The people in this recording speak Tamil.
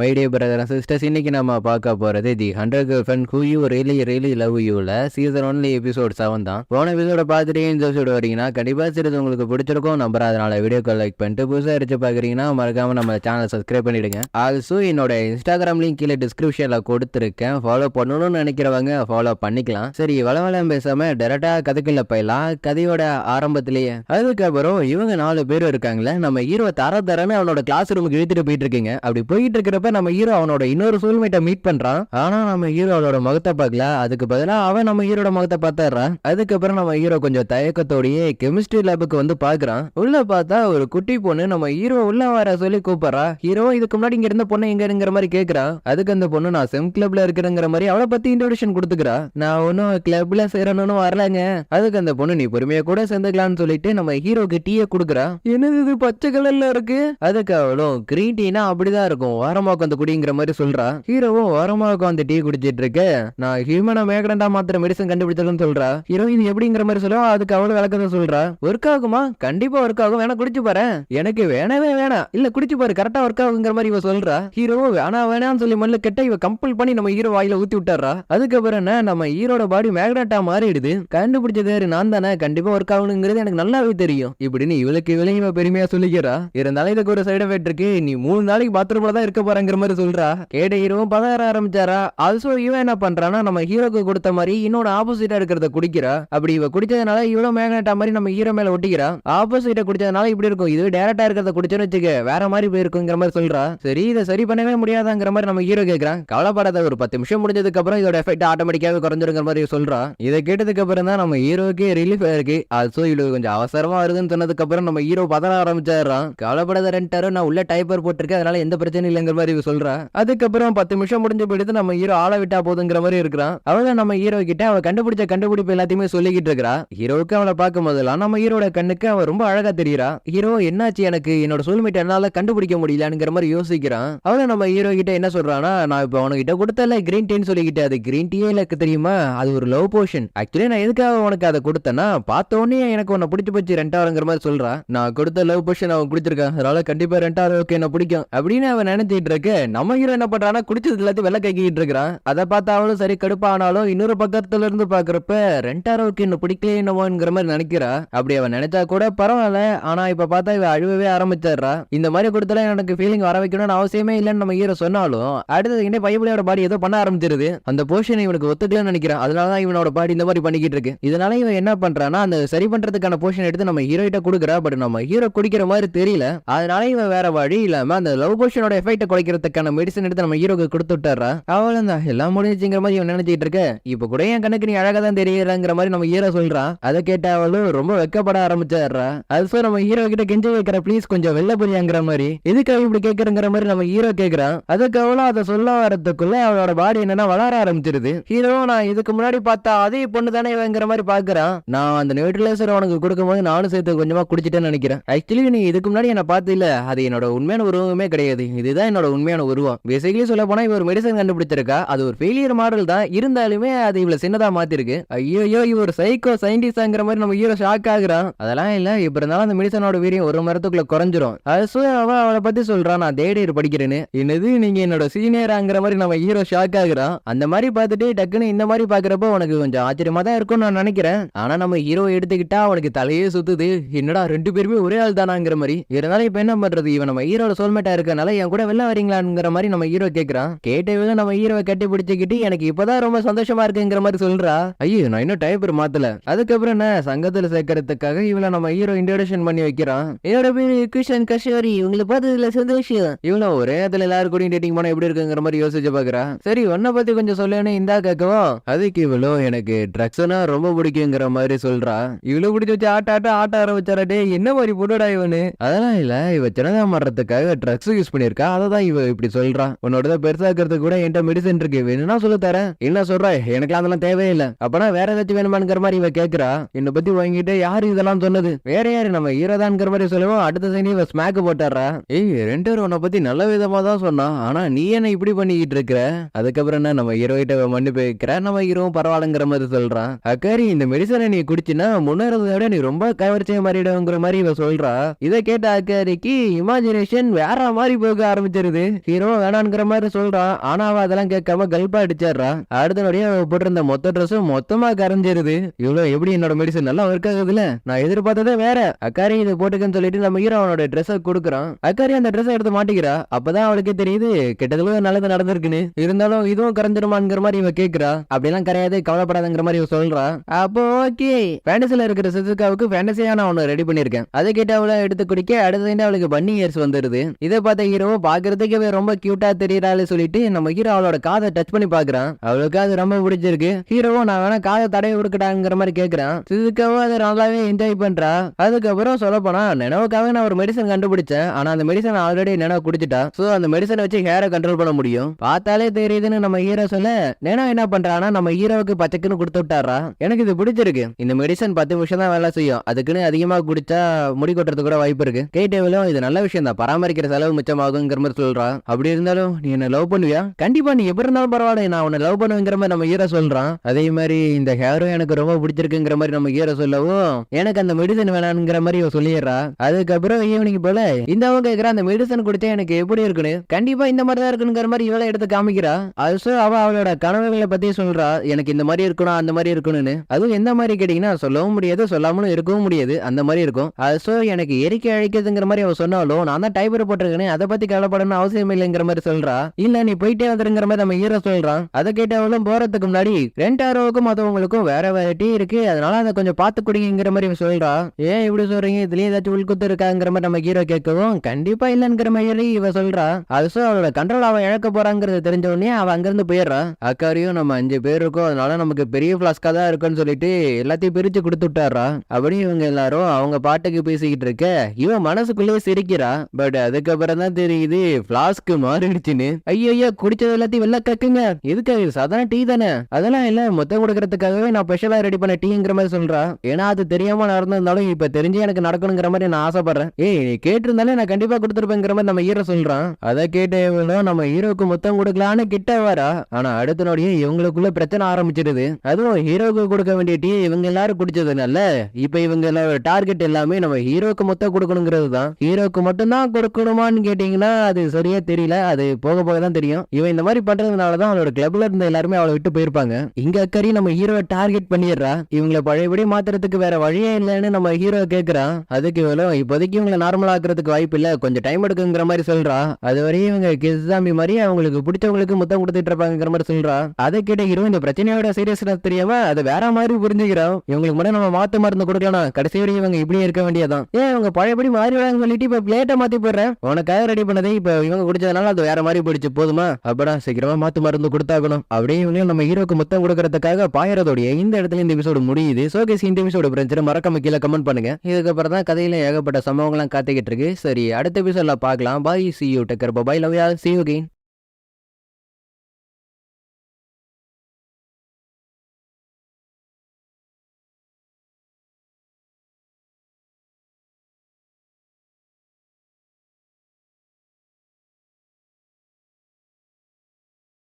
மைடிய பிரதர் சிஸ்டர்ஸ் இன்னைக்கு நம்ம பார்க்க போகிறது the hundred girl friend who you really really love யூவில் season only episode seven தான். போன எபிசோட பார்த்துட்டு இந்த எபிசோடு வரீங்கன்னா கண்டிப்பாக சிறிது உங்களுக்கு பிடிச்சிருக்கும். நம்பர் அதனால் வீடியோக்கு லைக் பண்ணிட்டு புதுசாக அடிச்சு பார்க்குறீங்கன்னா மறக்காமல் நம்ம சேனலை சப்ஸ்கிரைப் பண்ணிடுங்க. ஆல்சோ என்னோட இன்ஸ்டாகிராம் லிங்க் கீழே டிஸ்கிரிப்ஷனில் கொடுத்துருக்கேன். ஃபாலோ பண்ணணும்னு நினைக்கிறவங்க ஃபாலோ பண்ணிக்கலாம். சரி வளவளம் பேசாமல் டேரெக்டாக கதைக்குள்ள போயிடலாம். கதையோட ஆரம்பத்திலேயே. அதுக்கப்புறம் இவங்க நாலு பேர் இருக்காங்களே நம்ம ஹீரோ தர தரன்னு அவனோட கிளாஸ் ரூமுக்கு இழுத்துட்டு போயிட்டு இருக்கீங்க. அப்படி போயிட்டு இருக்கிறப்ப நம்ம ஹீரோ அவனோட இன்னொரு சூழ்மேட்டை மீட் பண்றான். ஆனா நம்ம ஹீரோவோட முகத்தை பார்க்கல. அதுக்கு பதிலா அவன் நம்ம ஹீரோட முகத்தை பார்த்துறான் அதுக்கப்புறம் நம்ம ஹீரோ கொஞ்சம் தயக்கத்தோடயே கெமிஸ்ட்ரி லேபுக்கு வந்து பாக்குறான் உள்ள பார்த்தா ஒரு குட்டி பொண்ணு நம்ம ஹீரோ உள்ள வர சொல்லி கூப்பிடுறா. ஹீரோ இதுக்கு முன்னாடி இங்க இருந்த பொண்ணு எங்க இருங்கிற மாதிரி கேக்குறா. அதுக்கு அந்த பொண்ணு நான் செம் கிளப்ல இருக்கிறேங்கிற மாதிரி அவளை பத்தி இன்ட்ரோடக்ஷன் கொடுத்துக்கிறா. நான் ஒன்னும் கிளப்ல சேரணும்னு வரலங்க. அதுக்கு அந்த பொண்ணு நீ பொறுமையா கூட சேர்ந்துக்கலாம்னு சொல்லிட்டு நம்ம ஹீரோக்கு டீயை கொடுக்குறா. என்னது இது பச்சை கலர்ல இருக்கு? அதுக்கு அவளும் கிரீன் டீனா அப்படிதான் இருக்கும். வாரமா உட்காந்து குடிங்கிற மாதிரி சொல்றா. ஹீரோவும் ஓரமா உட்காந்து டீ குடிச்சிட்டு இருக்க நான் ஹியூமனை மேகடண்டா மாத்திர மெடிசன் கண்டுபிடிச்சதுன்னு சொல்றா. ஹீரோ இது எப்படிங்கிற மாதிரி சொல்லுவா? அதுக்கு அவ்வளவு விளக்கத்தை சொல்றா. ஒர்க் ஆகுமா? கண்டிப்பா ஒர்க் ஆகும். வேணா குடிச்சு பாரு எனக்கு வேணவே வேணாம் இல்ல குடிச்சு பாரு. கரெக்டா ஒர்க் ஆகுங்கிற மாதிரி இவ சொல்றா. ஹீரோவும் வேணா வேணாம்னு சொல்லி மல்ல கெட்ட இவ கம்பல் பண்ணி நம்ம ஹீரோ வாயில ஊத்தி விட்டாரா அதுக்கப்புறம் என்ன? நம்ம ஹீரோட பாடி மேக்னட்டா மாறிடுது. கண்டுபிடிச்சது நான் தானே. கண்டிப்பா ஒர்க் ஆகணுங்கிறது எனக்கு நல்லாவே தெரியும். இப்படின்னு இவளுக்கு இவளையும் பெருமையா சொல்லிக்கிறா. இருந்தாலும் இதுக்கு ஒரு சைடு எஃபெக்ட் இருக்கு. நீ மூணு நாளைக்கு பாத்ரூம்ல தான் இருக்க போற. போறங்கிற மாதிரி சொல்றா. கேட்ட ஹீரோவும் பதற ஆரம்பிச்சாரா? ஆல்சோ இவன் என்ன பண்றானா நம்ம ஹீரோக்கு கொடுத்த மாதிரி இன்னொரு ஆப்போசிட்டா இருக்கிறத குடிக்கிறா. அப்படி இவ குடிச்சதுனால இவ்வளவு மேக்னட்டா மாதிரி நம்ம ஹீரோ மேல ஒட்டிக்கிறா. ஆப்போசிட்ட குடிச்சதுனால இப்படி இருக்கும். இது டேரக்டா இருக்கிறத குடிச்சோன்னு வச்சுக்க வேற மாதிரி போயிருக்குங்கிற மாதிரி சொல்றா. சரி இதை சரி பண்ணவே முடியாதாங்கிற மாதிரி நம்ம ஹீரோ கேக்குறான் கவலைப்படாத ஒரு பத்து நிமிஷம் முடிஞ்சதுக்கு அப்புறம் இதோட எஃபெக்ட் ஆட்டோமேட்டிக்காவே குறைஞ்சிருங்கிற மாதிரி சொல்றா. இதை கேட்டதுக்கு அப்புறம் தான் நம்ம ஹீரோக்கே ரிலீஃப் ஆயிருக்கு ஆல்சோ இவ்வளவு கொஞ்சம் அவசரமா வருதுன்னு சொன்னதுக்கு அப்புறம் நம்ம ஹீரோ பதற ஆரம்பிச்சாரான் கவலைப்படாத ரெண்டாரோ நான் உள்ள டைப்பர் போட்டிருக்கேன். அதனால எந்த பிரச்சனையும் இல்லைங்கிற மாதிரி பதிவு சொல்றா. அதுக்கப்புறம் பத்து நிமிஷம் முடிஞ்சு போயிட்டு நம்ம ஹீரோ ஆள விட்டா போதுங்கிற மாதிரி இருக்கிறான். அவளை நம்ம ஹீரோ கிட்ட அவ கண்டுபிடிச்ச கண்டுபிடிப்பு எல்லாத்தையுமே சொல்லிக்கிட்டு இருக்கா ஹீரோவுக்கு அவளை பார்க்கும் போதெல்லாம் நம்ம ஹீரோட கண்ணுக்கு அவ ரொம்ப அழகா தெரியறா. ஹீரோ என்னாச்சு எனக்கு? என்னோட சூழ்நிலை என்னால கண்டுபிடிக்க முடியலங்கிற மாதிரி யோசிக்கிறான். அவளை நம்ம ஹீரோ கிட்ட என்ன சொல்றானா நான் இப்போ உனக்கிட்ட கொடுத்தல கிரீன் டீன்னு சொல்லிக்கிட்டு அது கிரீன் டீயே எனக்கு தெரியுமா? அது ஒரு லவ் போர்ஷன் ஆக்சுவலி நான் எதுக்காக உனக்கு அதை கொடுத்தேன்னா பார்த்த உடனே எனக்கு உன்னை பிடிச்சி போச்சு ரெண்டாவதுங்கிற மாதிரி சொல்றான் நான் கொடுத்த லவ் போஷன் அவன் குடிச்சிருக்கான். அதனால கண்டிப்பா ரெண்டாவது என்ன பிடிக்கும். அப்படின்னு அவன் நினைச்சிட்டு இருக்க. நம்ம ஹீரோ என்ன பண்றானா குடிச்சது எல்லாத்தையும் வெள்ள கைக்கிட்டு இருக்கிறான். அதை பார்த்தாலும் சரி கடுப்பானாலும் இன்னொரு பக்கத்துல இருந்து பாக்குறப்ப ரெண்டாரோவுக்கு இன்னும் பிடிக்கல என்னவோங்கிற மாதிரி நினைக்கிறா. அப்படி அவன் நினைச்சா கூட பரவாயில்ல. ஆனா இப்ப பார்த்தா இவ அழுவவே ஆரம்பிச்சிடுறா. இந்த மாதிரி கொடுத்தல எனக்கு ஃபீலிங் வர வைக்கணும்னு அவசியமே இல்லைன்னு நம்ம ஹீரோ சொன்னாலும் அடுத்தது என்ன பைபிளோட பாடி ஏதோ பண்ண ஆரம்பிச்சிருது. அந்த போர்ஷன் இவனுக்கு ஒத்துக்கலன்னு நினைக்கிறான். அதனாலதான் இவனோட பாடி இந்த மாதிரி பண்ணிக்கிட்டு இருக்கு. இதனால இவன் என்ன பண்றான்னா அந்த சரி பண்றதுக்கான போர்ஷன் எடுத்து நம்ம ஹீரோ கிட்ட கொடுக்குறா. பட் நம்ம ஹீரோ குடிக்கிற மாதிரி தெரியல. அதனால இவன் வேற வழி இல்லாம அந்த லவ் போர்ஷனோட எஃபெக்ட் குறைக்கிறதுக்கான மெடிசன் எடுத்து நம்ம ஹீரோக்கு கொடுத்து விட்டாரா அவளும் தான் எல்லாம் முடிஞ்சுங்கிற மாதிரி இவன் நினைச்சிட்டு இருக்க. இப்ப கூட என் கணக்கு நீ அழகா தான் தெரியறங்கிற மாதிரி நம்ம ஹீரோ சொல்றான் அதை கேட்ட அவளும் ரொம்ப வெக்கப்பட ஆரம்பிச்சாடுறா அது நம்ம ஹீரோ கிட்ட கெஞ்சி வைக்கிற ப்ளீஸ் கொஞ்சம் வெளில புரியாங்கிற மாதிரி. எதுக்காக இப்படி கேட்கறங்கிற மாதிரி நம்ம ஹீரோ கேக்குறான் அதுக்கு அவளும் அதை சொல்ல வரதுக்குள்ள அவளோட பாடி என்னன்னா வளர ஆரம்பிச்சிருது. ஹீரோ நான் இதுக்கு முன்னாடி பார்த்தா அதே பொண்ணு தானே இவங்கிற மாதிரி பாக்குறான் நான் அந்த நியூட்ரலைசர் உனக்கு கொடுக்கும்போது நானும் சேர்த்து கொஞ்சமா குடிச்சிட்டேன்னு நினைக்கிறேன். ஆக்சுவலி நீ இதுக்கு முன்னாடி என்ன பார்த்து இல்ல அது என்னோட உண்மையான உருவமே கிடையாது. இதுதான் என்னோட உண்மையான உருவம். பேசிக்கலி சொல்ல போனா இவர் ஒரு மெடிசன் கண்டுபிடிச்சிருக்கா அது ஒரு ஃபெயிலியர் மாடல் தான். இருந்தாலுமே அது இவ்வளவு சின்னதா மாத்திருக்கு. ஐயோ இவர் ஒரு சைக்கோ சயின்டிஸ்ட்ங்கிற மாதிரி நம்ம ஹீரோ ஷாக் ஆகுறான். அதெல்லாம் இல்ல. இப்ப இருந்தாலும் அந்த மெடிசனோட வீரியம் ஒரு மரத்துக்குள்ள குறைஞ்சிரும். அது அவ அவளை பத்தி சொல்றான் நான் தேர்ட் இயர் படிக்கிறேன்னு. என்னது? நீங்க என்னோட சீனியராங்கிற மாதிரி நம்ம ஹீரோ ஷாக் ஆகுறான். அந்த மாதிரி பார்த்துட்டு டக்குன்னு இந்த மாதிரி பாக்குறப்போ உனக்கு கொஞ்சம் ஆச்சரியமா தான் இருக்கும்னு நான் நினைக்கிறேன். ஆனா நம்ம ஹீரோ எடுத்துக்கிட்டா அவனுக்கு தலையே சுத்துது. என்னடா ரெண்டு பேருமே ஒரே ஆள் தானாங்கிற மாதிரி. இருந்தாலும் இப்ப என்ன பண்றது? இவன் நம்ம ஹீரோட சோல்மேட்டா இருக்கனால என் கூட வெளில வரீங்க இருக்கீங்களாங்கிற மாதிரி நம்ம ஹீரோ கேட்கிறான் கேட்டவே நம்ம ஹீரோவை கட்டி பிடிச்சிக்கிட்டு எனக்கு இப்பதான் ரொம்ப சந்தோஷமா இருக்குங்கிற மாதிரி சொல்றா. ஐயோ நான் இன்னும் டைப்பர் மாத்தல. அதுக்கப்புறம் என்ன? சங்கத்துல சேர்க்கறதுக்காக இவள நம்ம ஹீரோ இன்ட்ரோடக்ஷன் பண்ணி வைக்கிறான். என்னோட பேரு கிருஷ்ணன் கஷோரி உங்களை பார்த்ததுல சந்தோஷம். இவள ஒரே இடத்துல எல்லாரும் கூட டேட்டிங் பண்ண எப்படி இருக்குங்கிற மாதிரி யோசிச்சு பாக்குறா. சரி உன்னை பத்தி கொஞ்சம் சொல்லணும் இந்தா கேட்கவோ? அதுக்கு இவ்வளோ எனக்கு ட்ரக்ஸ்னா ரொம்ப பிடிக்குங்கிற மாதிரி சொல்றா. இவ்வளவு பிடிச்சி வச்சு ஆட்ட ஆட்ட ஆட்ட ஆரம்பிச்சாரே என்ன மாதிரி புடடா இவனு? அதெல்லாம் இல்ல இவ சின்னதா மாடுறதுக்காக ட்ரக்ஸ் யூஸ் பண்ணிருக்கா அதை தான் இவ இப்படி சொல்றா. உன்னோட இருக்கிறது கூட என்கிட்ட மெடிசன் இருக்கு. வேணும்னா சொல்ல தரேன். என்ன சொல்ற எனக்குலாம் அதெல்லாம் தேவையில்லை. அப்பனா வேற ஏதாச்சும் வேணுமாங்கிற மாதிரி இவ கேக்குறா. என்னை பத்தி வாங்கிட்டு யாரு இதெல்லாம் சொன்னது? வேற யாரு? நம்ம ஹீரோதான்ங்கிற மாதிரி சொல்லுவோம் அடுத்த சைனி இவ ஸ்மாக் போட்டாரா ஏய் ரெண்டு பேரும் உன்னை பத்தி நல்ல விதமா தான் சொன்னான் ஆனா நீ என்ன இப்படி பண்ணிக்கிட்டு இருக்கிற? அதுக்கப்புறம் என்ன? நம்ம ஹீரோ கிட்ட மண்ணு போய்க்கிற நம்ம ஹீரோவும் பரவாயில்லங்கிற மாதிரி சொல்றான் அக்காரி இந்த மெடிசனை நீ குடிச்சினா முன்னேறதை விட நீ ரொம்ப கவர்ச்சியா மாறிடுங்கிற மாதிரி இவ சொல்றா. இதை கேட்ட அக்காரிக்கு இமேஜினேஷன் வேற மாதிரி போக ஆரம்பிச்சிருது. ஹீரோ வேணாங்கிற மாதிரி சொல்றான். ஆனா அவ அதெல்லாம் கேட்காம கல்பா அடிச்சிடுறா. அடுத்த நொடியே அவன் போட்டிருந்த மொத்த ட்ரெஸ்ஸும் மொத்தமா கரைஞ்சிருது. இவ்வளவு எப்படி என்னோட மெடிசன் நல்லா ஒர்க் ஆகுதுல நான் எதிர்பார்த்ததே வேற. அக்காரி இது போட்டுக்கன்னு சொல்லிட்டு நம்ம ஹீரோ அவனோட ட்ரெஸ்ஸை கொடுக்குறான். அக்காரி அந்த ட்ரெஸ்ஸை எடுத்து மாட்டிக்கிறா. அப்பதான் அவளுக்கு தெரியுது கிட்டத்தட்ட நல்லது நடந்திருக்குன்னு. இருந்தாலும் இதுவும் கரைஞ்சிருமாங்கிற மாதிரி இவன் கேக்குறா அப்படிலாம் கரையாது கவலைப்படாதங்கிற மாதிரி இவன் சொல்றா அப்போ ஓகே ஃபேண்டசில இருக்கிற சிசுகாவுக்கு ஃபேண்டசியா நான் ஒன்னு ரெடி பண்ணிருக்கேன் அதை கேட்டு அவளை எடுத்து குடிக்க அடுத்த அவளுக்கு பன்னி இயர்ஸ் வந்துருது. இதை பார்த்த ஹீரோ பாக்குறதுக்கு பார்க்கவே ரொம்ப கியூட்டா தெரியறாள் சொல்லிட்டு நம்ம ஹீரோ அவளோட காதை டச் பண்ணி பாக்குறான் அவளுக்கு அது ரொம்ப பிடிச்சிருக்கு. ஹீரோவும் நான் வேணா காதை தடவை விடுக்கட்டாங்கிற மாதிரி கேக்குறான் சிசுக்காவும் அதை நல்லாவே என்ஜாய் பண்றா. அதுக்கப்புறம் சொல்ல போனா நினைவுக்காக நான் ஒரு மெடிசன் கண்டுபிடிச்சேன். ஆனா அந்த மெடிசன் ஆல்ரெடி நினைவு குடிச்சிட்டா. சோ அந்த மெடிசனை வச்சு ஹேரை கண்ட்ரோல் பண்ண முடியும். பார்த்தாலே தெரியுதுன்னு நம்ம ஹீரோ சொல்ல நினைவு என்ன பண்றானா நம்ம ஹீரோவுக்கு பச்சைக்குன்னு கொடுத்து விட்டாரா எனக்கு இது பிடிச்சிருக்கு. இந்த மெடிசன் பத்து வருஷம் தான் வேலை செய்யும். அதுக்குன்னு அதிகமா குடிச்சா முடி கொட்டுறது கூட வாய்ப்பு இருக்கு. கேட்டேவிலும் இது நல்ல விஷயம் தான் பராமரிக்கிற செலவு மிச்சமாகுங்கிற மாதிரி சொல்றான் அப்படி இருந்தாலும் நீ என்ன லவ் பண்ணுவியா? கண்டிப்பா நீ எப்படி இருந்தாலும் பரவாயில்ல நான் உன்னை லவ் பண்ணுவேங்கிற மாதிரி நம்ம ஹீரோ சொல்றான். அதே மாதிரி இந்த ஹேரும் எனக்கு ரொம்ப பிடிச்சிருக்குங்கிற மாதிரி நம்ம ஹீரோ சொல்லவும் எனக்கு அந்த மெடிசன் வேணாங்கிற மாதிரி இவ சொல்லிடுறா. அதுக்கப்புறம் ஈவினிங் போல இந்த அவங்க கேக்குற அந்த மெடிசன் கொடுத்தா எனக்கு எப்படி இருக்குன்னு கண்டிப்பா இந்த மாதிரி தான் இருக்குங்கிற மாதிரி இவளை எடுத்து காமிக்கிறா. அது அவ அவளோட கனவுகளை பத்தி சொல்றா. எனக்கு இந்த மாதிரி இருக்கணும் அந்த மாதிரி இருக்கணும்னு. அதுவும் எந்த மாதிரி கேட்டீங்கன்னா சொல்லவும் முடியாது சொல்லாமலும் இருக்கவும் முடியாது அந்த மாதிரி இருக்கும். அது எனக்கு எரிக்கை அழிக்கிறதுங்கிற மாதிரி அவ சொன்னாலும் நான் தான் டைப்பர் போட்டிருக்கேன் அதை பத்தி கவலைப்படணும் அவசியம் இல்லைங்கிற மாதிரி சொல்றா. இல்ல நீ போயிட்டே வந்துருங்கிற மாதிரி நம்ம ஹீரோ சொல்றான். அதை கேட்டவங்களும் அவளும் போறதுக்கு முன்னாடி ரெண்டு ஆரோவுக்கும் வேற வேற டீ இருக்கு அதனால அதை கொஞ்சம் பார்த்து குடிங்கிற மாதிரி சொல்றா. ஏன் இப்படி சொல்றீங்க? இதுலயே ஏதாச்சும் உள்குத்து இருக்காங்கிற மாதிரி நம்ம ஹீரோ கேட்கவும் கண்டிப்பா இல்லங்கிற மாதிரி இவ சொல்றா. அது so அவளோட கண்ட்ரோல் அவன் இழக்க போறாங்கிறது தெரிஞ்ச உடனே அவன் அங்கிருந்து போயிடுறான். அக்காரியும் நம்ம அஞ்சு பேர் இருக்கோம் அதனால நமக்கு பெரிய பிளாஸ்கா தான் இருக்குன்னு சொல்லிட்டு எல்லாத்தையும் பிரிச்சு கொடுத்து விட்டாரா அப்படி இவங்க எல்லாரும் அவங்க பாட்டுக்கு பேசிக்கிட்டு இருக்க இவன் மனசுக்குள்ளேயே சிரிக்கிறா. பட் அதுக்கப்புறம் தான் தெரியுது பிளாஸ்க் மாறிடுச்சுன்னு. ஐயோ ஐயோ குடிச்சது எல்லாத்தையும் வெளில கக்குங்க. எதுக்கு சாதாரண டீ தானே? அதெல்லாம் இல்ல மொத்தம் கொடுக்கறதுக்காகவே நான் ஸ்பெஷலா ரெடி பண்ண டீங்கிற மாதிரி சொல்றா. ஏன்னா அது தெரியாம நடந்திருந்தாலும் இப்ப தெரிஞ்சு எனக்கு நடக்கணுங்கிற மாதிரி நான் ஆசைப்படுறேன். ஏய் நீ கேட்டிருந்தாலே நான் கண்டிப்பா கொடுத்துருப்பேங்கிற மாதிரி நம்ம ஹீரோ சொல்றான். அதை கேட்ட நம்ம ஹீரோக்கு மொத்தம் கொடுக்கலான்னு கிட்ட வரா. ஆனா அடுத்த நொடியே இவங்களுக்குள்ள பிரச்சனை ஆரம்பிச்சிடுது அதுவும் ஹீரோக்கு கொடுக்க வேண்டிய டீ இவங்க எல்லாரும் குடிச்சதுனால இப்ப இவங்க டார்கெட் எல்லாமே நம்ம ஹீரோக்கு மொத்தம் கொடுக்கணுங்கிறது தான். ஹீரோக்கு மட்டும் தான் கொடுக்கணுமான்னு கேட்டீங்கன்னா அது சரி சரியா தெரியல. அது போக போக தான் தெரியும். இவன் இந்த மாதிரி பண்றதுனால தான் அவளோட கிளப்ல இருந்த எல்லாருமே அவளை விட்டு போயிருப்பாங்க. இங்க அக்கறி நம்ம ஹீரோவை டார்கெட் பண்ணிடுறா. இவங்களை பழையபடி மாத்துறதுக்கு வேற வழியே இல்லைன்னு நம்ம ஹீரோ கேட்கறான் அதுக்கு இவளும் இப்போதைக்கு இவங்களை நார்மல் ஆக்குறதுக்கு வாய்ப்பு இல்ல. கொஞ்சம் டைம் எடுக்குங்கிற மாதிரி சொல்றா. அது வரையும் இவங்க கிசாமி மாதிரி அவங்களுக்கு பிடிச்சவங்களுக்கு முத்தம் கொடுத்துட்டு இருப்பாங்கிற மாதிரி சொல்றா. அதை கேட்ட ஹீரோ இந்த பிரச்சனையோட சீரியஸ்னஸ் தெரியாம அதை வேற மாதிரி புரிஞ்சுக்கிறோம். இவங்களுக்கு மட்டும் நம்ம மாத்து மருந்து கொடுக்கலாம் கடைசி வரையும் இவங்க இப்படியே இருக்க வேண்டியதான் ஏன் இவங்க பழையபடி மாறிடுவாங்க சொல்லிட்டு இப்ப பிளேட்டை மாத்தி போடுறேன். உனக்காக ரெடி பண்ணதே இப்ப இவங்க குடிச்சதுனால அது வேற மாதிரி போயிடுச்சு. போதுமா? அப்படா சீக்கிரமா மாத்து மருந்து கொடுத்தாகணும். அப்படியே இவங்க நம்ம ஹீரோக்கு மொத்தம் கொடுக்கறதுக்காக பாயறதோடைய இந்த இடத்துல இந்த எபிசோடு முடியுது. சோகேஸ் இந்த எபிசோடு பிரச்சனை மறக்காம கீழே கமெண்ட் பண்ணுங்க. இதுக்கப்புறம் தான் கதையில ஏகப்பட்ட சம்பவங்கள்லாம் காத்துக்கிட்டு இருக்கு. சரி அடுத்த எபிசோட்ல பார்க்கலாம். பாய் சி யூ டக்கர் பபாய் லவ் யா சி யூ